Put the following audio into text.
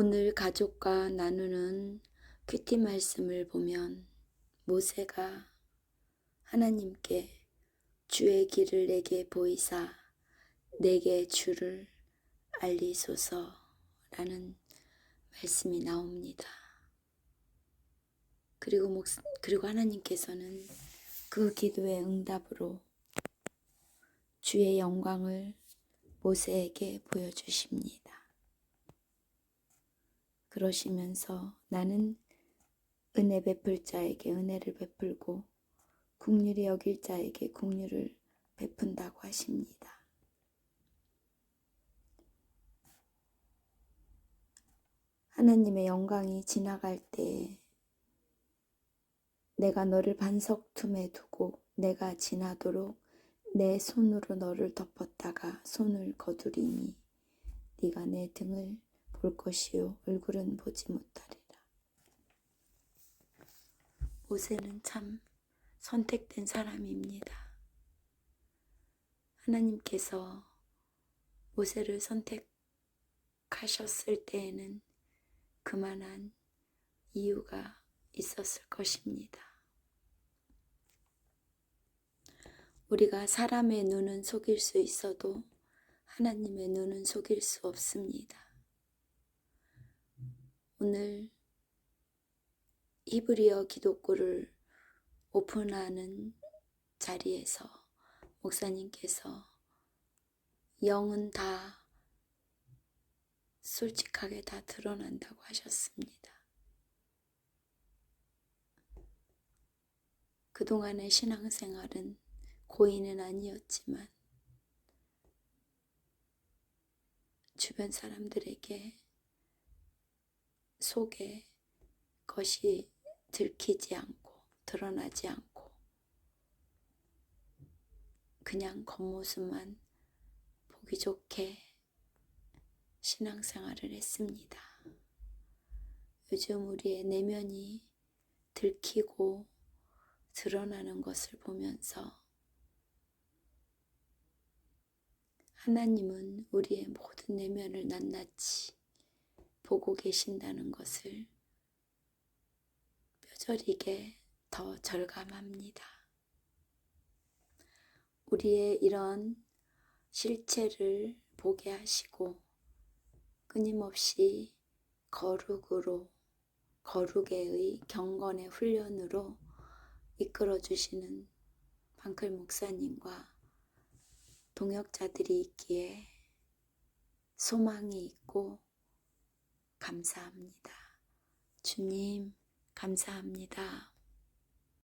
오늘 가족과 나누는 큐티 말씀을 보면 모세가 하나님께 주의 길을 내게 보이사 내게 주를 알리소서라는 말씀이 나옵니다. 그리고 목, 그리고 하나님께서는 그 기도의 응답으로 주의 영광을 모세에게 보여주십니다. 그러시면서 나는 은혜 베풀 자에게 은혜를 베풀고 국률이 여길 자에게 국률을 베푼다고 하십니다. 하나님의 영광이 지나갈 때 내가 너를 반석 틈에 두고 내가 지나도록 내 손으로 너를 덮었다가 손을 거두리니 네가 내 등을 볼 것이요 얼굴은 보지 못하리라. 모세는 참 선택된 사람입니다. 하나님께서 모세를 선택하셨을 때에는 그만한 이유가 있었을 것입니다. 우리가 사람의 눈은 속일 수 있어도 하나님의 눈은 속일 수 없습니다. 오늘 히브리어 기독교를 오픈하는 자리에서 목사님께서 영은 다 솔직하게 다 드러난다고 하셨습니다. 그동안의 신앙생활은 고인은 아니었지만 주변 사람들에게 속에 것이 들키지 않고 드러나지 않고 그냥 겉모습만 보기 좋게 신앙생활을 했습니다. 요즘 우리의 내면이 들키고 드러나는 것을 보면서 하나님은 우리의 모든 내면을 낱낱이 보고 계신다는 것을 뼈저리게 더 절감합니다. 우리의 이런 실체를 보게 하시고 끊임없이 거룩으로 거룩의 경건의 훈련으로 이끌어 주시는 방클 목사님과 동역자들이 있기에 소망이 있고 감사합니다. 주님, 감사합니다.